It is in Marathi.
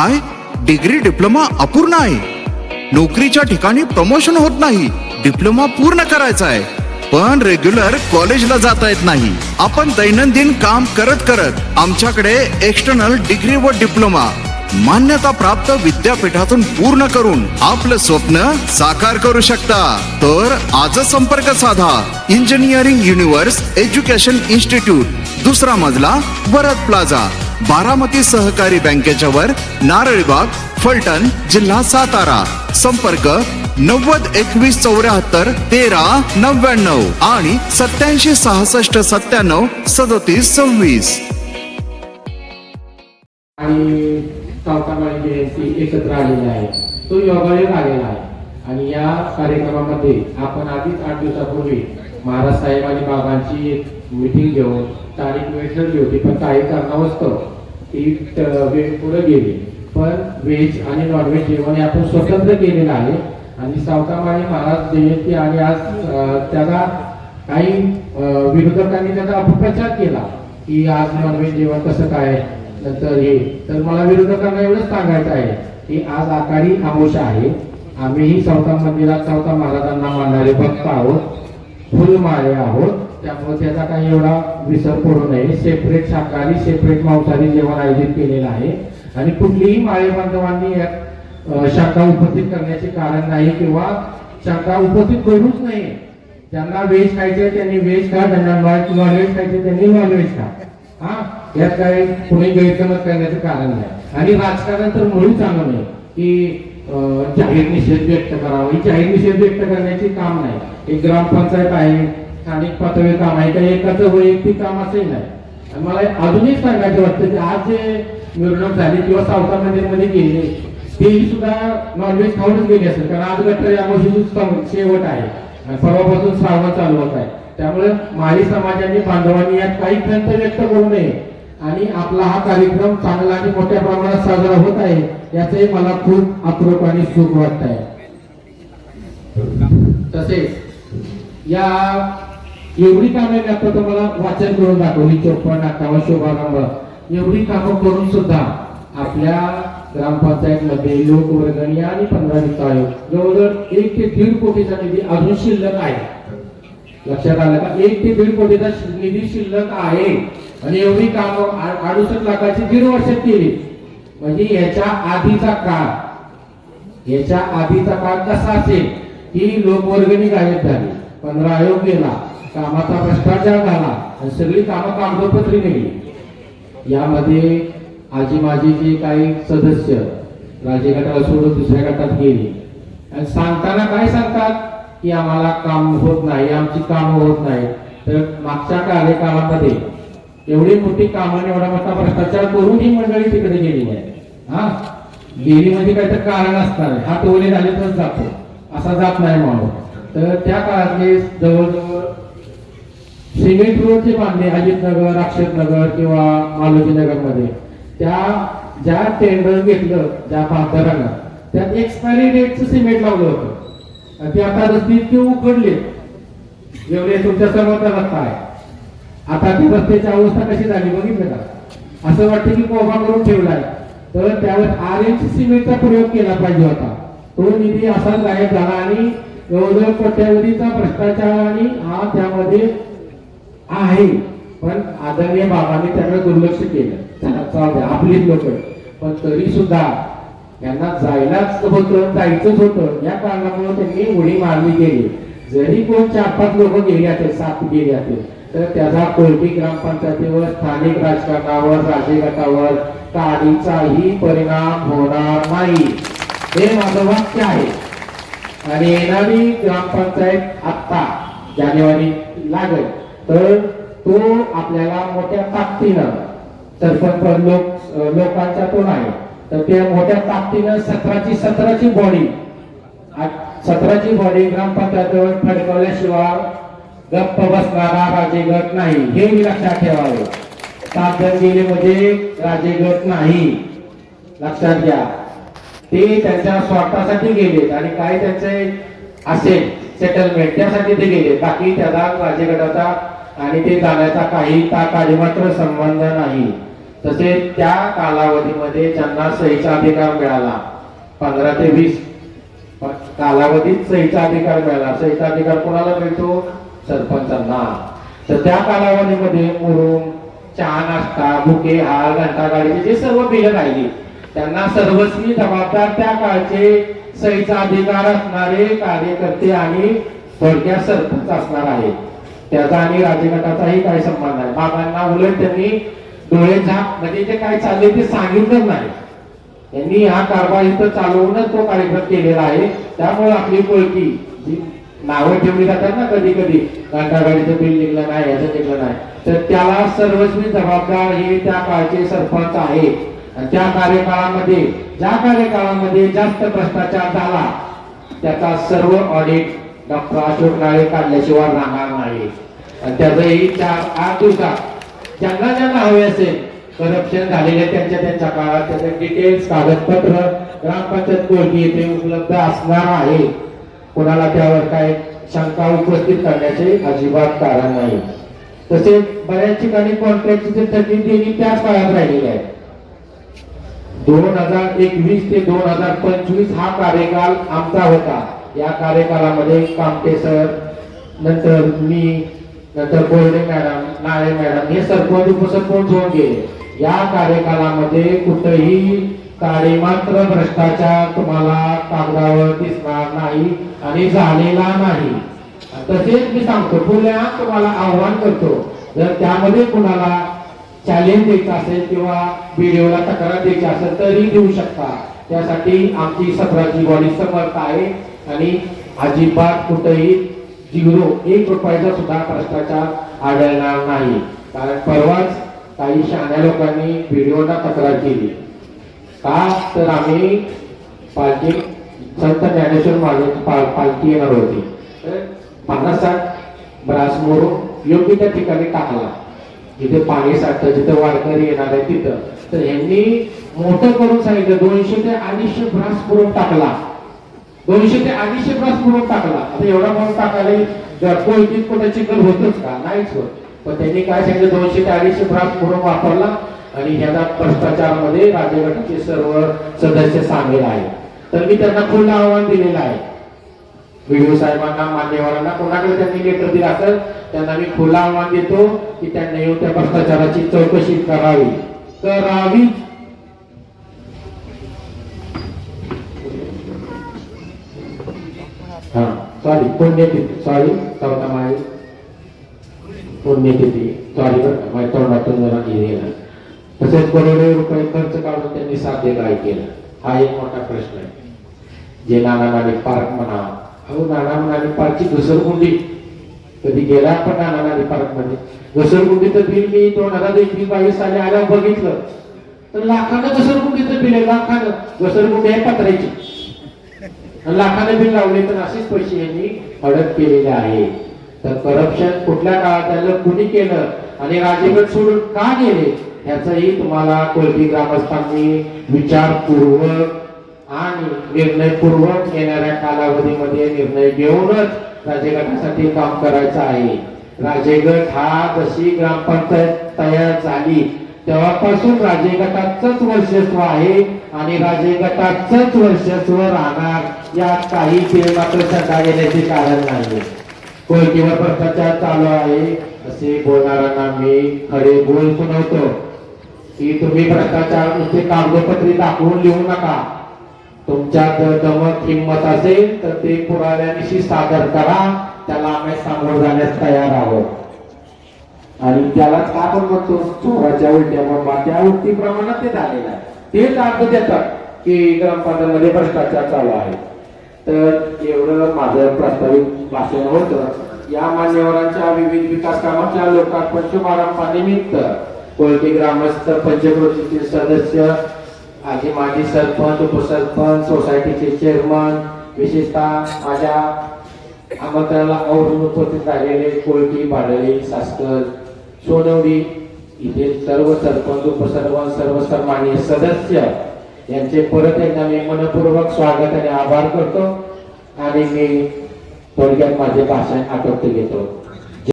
काय? डिग्री डिप्लोमा अपूर्ण आहे. नोकरीच्या ठिकाणी प्रमोशन होत नाही. डिप्लोमा पूर्ण करायचा आहे. पण रेग्युलर कॉलेजला जाता येत नाही. आपण दैनंदिन काम करत करत आमच्याकडे एक्सटर्नल डिग्री व डिप्लोमा मान्यता प्राप्त विद्यापीठातून पूर्ण करून आपलं स्वप्न साकार करू शकता. तर आजच संपर्क साधा. इंजिनिअरिंग युनिव्हर्स एज्युकेशन इन्स्टिट्यूट दुसरा मजला वरद प्लाझा. बारामती सहकारी बँकेच्या वर नारळीबाग फलटण जिल्हा सातारा. संपर्क नव्वद एकवीस चौऱ्याहत्तर तेरा नव्याण्णव आणि सत्याऐंशी सहासष्ट सत्त्याण्णव सदोतीस सव्वीस. आणि एकत्र आलेली आहे. तो योगायोग आलेला आहे. आणि या कार्यक्रमामध्ये आपण आधीच आठ दिवसापूर्वी महाराज साहेब आणि बाबांची एक मिटिंग घेऊन तारीख वेळ ठरली होती पण काही कारणावस्तव ती वेळ पुढे गेली. पण व्हेज आणि नॉनव्हेज जेवण हे आपण स्वतंत्र केलेलं आहे. आणि सावकामाळी महाराज जयंती आणि आज त्याला काही विरोधकांनी त्याचा अपप्रचार केला की आज नॉनव्हेज जेवण कसं काय नंतर हे. तर मला विरोधकांना एवढंच सांगायचं आहे की आज आकाडी आमोशा आहे. आम्हीही चौथा मंदिरात चौथा महाराजांना मानणारे भक्त आहोत. फुलमाळे आहोत. त्यामुळे त्याचा काही एवढा विसर पडू नये. सेपरेट शाकाहारी सेपरेट मांसाहारी जेवण आयोजित केलेलं आहे. आणि कुठलीही माळे बांधवांनी यात शाखा उपस्थित करण्याचे कारण नाही किंवा शाखा उपस्थित करूच नाही. ज्यांना व्हेज खायचे त्यांनी व्हेज खा ज्यांना नॉन व्हेज खायचे त्यांनी नॉनव्हेज खा. हा यात काही कुणी गैरसमज करण्याचं कारण नाही. आणि राजकारण तर मुळी चांगलं नाही की जाहीर निषेध व्यक्त करावा. ही जाहीर निषेध व्यक्त करण्याचे काम नाही. एक ग्रामपंचायत आहे स्थानिक पातळी काम आहे. का एकाचं वैयक्तिक काम असेल नाही. मला अजूनही सांगायचं वाटतं की आज जे मिरवणूक झाली किंवा सावता मंदिरमध्ये गेले तेही सुद्धा नॉनव्हेज खाऊनच गेली असेल. कारण आज गट्टर या शेवट आहे. आणि परवापासून श्रावण चालू होत आहे. त्यामुळे माळी समाजाने बांधवांनी यात काही खंत व्यक्त करू नये. आणि आपला हा कार्यक्रम चांगला आणि मोठ्या प्रमाणात साजरा होत आहे याचंही मला खूप अप्रूप आणि सुख वाटत आहे तसेच या एवढी कामे मी आता तुम्हाला वाचन करून दाखवली चोपन्न अठ्ठावन्न शोभारंभ एवढी कामं करून सुद्धा आपल्या ग्रामपंचायत मध्ये लोकवर्गणी आणि पंधरा वित्त आयोग जवळजवळ एक ते दीड कोटीचा निधी अजून शिल्लक आहे. लक्षात आलं का? एक ते दीड कोटीचा निधी शिल्लक आहे. आणि एवढी कामं अडुसष्ट लाखाची दीड वर्षात केली. म्हणजे याच्या आधीचा काळ याच्या आधीचा काळ कसा असेल ही लोकवर्गणी गायब झाली. पंधरा आयोग गेला. कामाचा भ्रष्टाचार झाला आणि सगळी कामं कागदपत्री गेली यामध्ये आजी माझी जे काही सदस्य राजे गटाला सोडून दुसऱ्या गटात गेली. आणि सांगताना काय सांगतात? की आम्हाला काम होत नाही आमची कामं होत नाही. तर मागच्या कार्यकाळामध्ये एवढी मोठी कामं एवढा मोठा भ्रष्टाचार करून ही मंडळी तिकडे गेली आहे. हा? गेली म्हणजे काहीतरी कारण असणार आहे. हात ओले झाले तर जातो. असा जात नाही माणूस. तर त्या काळातले जवळजवळ सिमेंट रोड जे अजितनगर अक्षरनगर किंवा मालोजीनगरमध्ये त्या ज्या टेंडर घेतलं ज्या बांधकारांना त्यात एक्सपायरी डेटचं सिमेंट लावलं होतं. आणि ते आता रस्ते इतके उकडले. एवढे तुमच्या समोरचा रस्ता आहे. आता ती रस्त्याची अवस्था कशी झाली बघितलं का? असं वाटतं की कोफा करून ठेवलाय तर त्यावर आर एच सिमेंटचा प्रयोग केला पाहिजे होता. तो निधी असा गायब झाला आणि जवळजवळ कोट्यावधीचा भ्रष्टाचार आणि हा त्यामध्ये आहे. पण आदरणीय बाबांनी त्याकडे दुर्लक्ष केलं. चला, आपलीच लोक पण तरी सुद्धा यांना जायलाच होतं जायचंच होतं. या कारणामुळे त्यांनी उडी मारली गेली. जरी कोण चार पाच लोक गेले असेल सात गेले असेल तर त्याचा कोर्टी ग्रामपंचायतीवर स्थानिक राजकारणावर राजे गटावर काडीचाही परिणाम होणार नाही. हे माझं वाक्य आहे. आणि येणारी ग्रामपंचायत आत्ता जानेवारी लागेल. तर तो आपल्याला मोठ्या ताकदीनं सरपंच लोक लोकांच्या तो नाही तर त्या मोठ्या ताकदीनं सतराची सतराची बॉडी सतराची बॉडी ग्रामपंचायतीवर फडकवल्याशिवाय गप्प बसणारा राजेगट नाही हे मी लक्षात ठेवावे. सात जण गेले म्हणजे राजेगट नाही. लक्षात घ्या. ते त्यांच्या स्वार्थासाठी गेलेत आणि काय त्यांचे असेल सेटलमेंट त्यासाठी ते गेले. बाकी त्याला राजगटाचा आणि ते जाण्याचा काही ता मात्र संबंध नाही. तसेच त्या कालावधीमध्ये ज्यांना सहीचा अधिकार मिळाला पंधरा ते वीस कालावधीत सहीचा अधिकार मिळाला. सहीचा अधिकार कोणाला मिळतो? सरपंचांना. तर त्या कालावधीमध्ये मुरुम चहा नाश्ता बुके हार घंटा गाडीचे जे सर्व बिलं राहिली त्यांना सर्वस्वी जबाबदार त्या काळचे सहीचा अधिकार असणारे कार्यकर्ते आणि थोडक्यात सरपंच असणार आहे त्याचा आणि राजगटाचाही काही संबंध नाही. बाबांना उलट त्यांनी डोळे झाक म्हणजे जे काय चालले ते सांगितलं नाही. यांनी हा कारभार इथं चालवूनच तो कार्यक्रम केलेला आहे. त्यामुळे आपली ओळखी जी नावं ठेवली जातात ना कधी कधी घंटागाडीचं बिल निघलं नाही याचं निघलं नाही तर त्याला सर्वस्वी जबाबदार हे त्या काळचे सरपंच आहे त्या कार्यकाळामध्ये ज्या कार्यकाळामध्ये जास्त भ्रष्टाचार झाला त्याचा सर्व ऑडिट डॉक्टर अशोक नाळे काढल्याशिवाय राहणार नाही. आणि त्याचंही चार आठ दिवसात ज्यांना ज्यांना हवे असेल करप्शन झालेले त्यांच्या त्यांच्या काळात त्याचे डिटेल्स कागदपत्र ग्रामपंचायत कोर्टी येथे उपलब्ध असणार आहे कोणाला त्यावर काय शंका उपस्थित करण्याचे अजिबात कारण नाही. तसेच बऱ्याच ठिकाणी कॉन्ट्रॅक्टची थकीत देणी त्याच काळात राहिलेली आहे दोन हजार एकवीस ते दोन हजार पंचवीस हा कार्यकाल आमचा होता. या कार्यकालामध्ये कामटे सर नंतर मी नंतर बोर्डे मॅडम नाळे मॅडम हे सरपंच उपसरपंच होऊन गेले. या कार्यकालामध्ये कुठेही काळे मात्र भ्रष्टाचार तुम्हाला कागदावर दिसणार नाही आणि झालेला नाही. तसेच मी सांगतो पुन्हा तुम्हाला आव्हान करतो. जर त्यामध्ये कुणाला चॅलेंज द्यायचं असेल किंवा व्हिडिओला तक्रार द्यायची असेल तरी देऊ शकता. त्यासाठी आमची सत्राची बॉडी समर्थ आहे आणि अजिबात कुठेही झिरो एक रुपयाचा सुद्धा भ्रष्टाचार आढळणार नाही. कारण परवाच काही शहाण्या लोकांनी व्हिडिओला तक्रार केली. का? तर आम्ही पालखी संत ज्ञानेश्वर महाराजांची पाल पालखी येणार होती. तर पन्नास साठ ब्रासमोर योग्य त्या ठिकाणी टाकला. जिथे पाणी साठतं जिथं वारकरी येणार आहे तिथं. तर यांनी मोठं करून सांगितलं दोनशे ते अडीचशे ब्रास पुरून टाकला. दोनशे ते अडीचशे ब्रास पुरून टाकला. आता एवढा म्हणून टाकायला कोणतीच कोणाची चिकन होतच का? नाहीच होत. पण त्यांनी काय सांगितलं दोनशे ते अडीचशे ब्रास पुरून वापरला आणि ह्याला भ्रष्टाचारमध्ये राज्यगटाचे सर्व सदस्य सामील आहेत. तर मी त्यांना पूर्ण आव्हान दिलेलं आहे. व्हिडिओ साहेबांना मान्यवरांना कोणाकडे त्यांनी लेटर दिलं असेल त्यांना मी खुला आव्हान देतो की त्यांनी येऊन त्या भ्रष्टाचाराची चौकशी करावी. करावी. हा सॉरी पुण्यतिथी सॉरी चौथा माळी पुण्यतिथी सॉरी बरं माझ्या तोंडातून जरा गेला तसेच करोडो रुपये खर्च काढून त्यांनी साध्य काय केलं? हा एक मोठा प्रश्न आहे. जे नाना नाणे पार्क म्हणा अहो नाना म्हणाली पारची घसरगुंडी. कधी गेला आपण नाना नाली पार्कमध्ये घसरगुंडीचं बिल मी दोन हजार एकवीस बावीस साली आल्या बघितलं. तर लाखानं घसरगुंडीचं बिल आहे लाखानं. घसरगुंडी आहे पत्रायची. लाखाने बिल लावले तर असेच पैसे यांनी हडप केलेले आहे. तर करप्शन कुठल्या काळात झालं कुणी केलं आणि राजेगड सोडून का गेले याचाही तुम्हाला कोलटी ग्रामस्थांनी विचारपूर्वक आणि निर्णयपूर्वक येणाऱ्या कालावधीमध्ये निर्णय घेऊनच राजेगटासाठी काम करायचं आहे. राजेगट हा जशी ग्रामपंचायत तयार झाली तेव्हापासून राजेगटाचंच वर्चस्व आहे आणि राजेगटाचंच वर्चस्व राहणार यात काही ते मात्र शंका घेण्याचे कारण नाही. कोलकीवर भ्रष्टाचार चालू आहे असे बोलणाऱ्यांना मी खडे बोल सुनवतो. की तुम्ही भ्रष्टाचार नुसते कागदपत्री दाखवून लिहू नका. तुमच्यात दमत हिंमत असेल तर ते पुराव्यानिशी सादर करा. त्याला आम्ही सामोर जाण्यास तयार आहोत. आणि त्यालाच आपण म्हणतो? चोराच्या उलट्या बाबा त्या प्रमाणात ते झालेलं आहे. तेच अर्थ देतात की ग्रामपंचायतमध्ये भ्रष्टाचार चालू आहे. तर एवढं माझं प्रस्तावित भाषण होतं. या मान्यवरांच्या विविध विकास कामाच्या लोकार्पण शुभारंभानिमित्त कोळटी ग्रामस्थ पंचकृतीचे सदस्य आधी माजी सरपंच उपसरपंच सोसायटीचे चेअरमन विशेषतः माझ्या आमंत्रणाला अवरून उपस्थित राहिलेले कोळटी भाडळी सासकर सोनवडी इथे सर्व सरपंच उपसरपंच सर्व सन्माननीय सदस्य यांचे परत एकदा मी मनपूर्वक स्वागत आणि आभार करतो आणि मी थोडक्यात माझे भाषण आटोपते घेतो.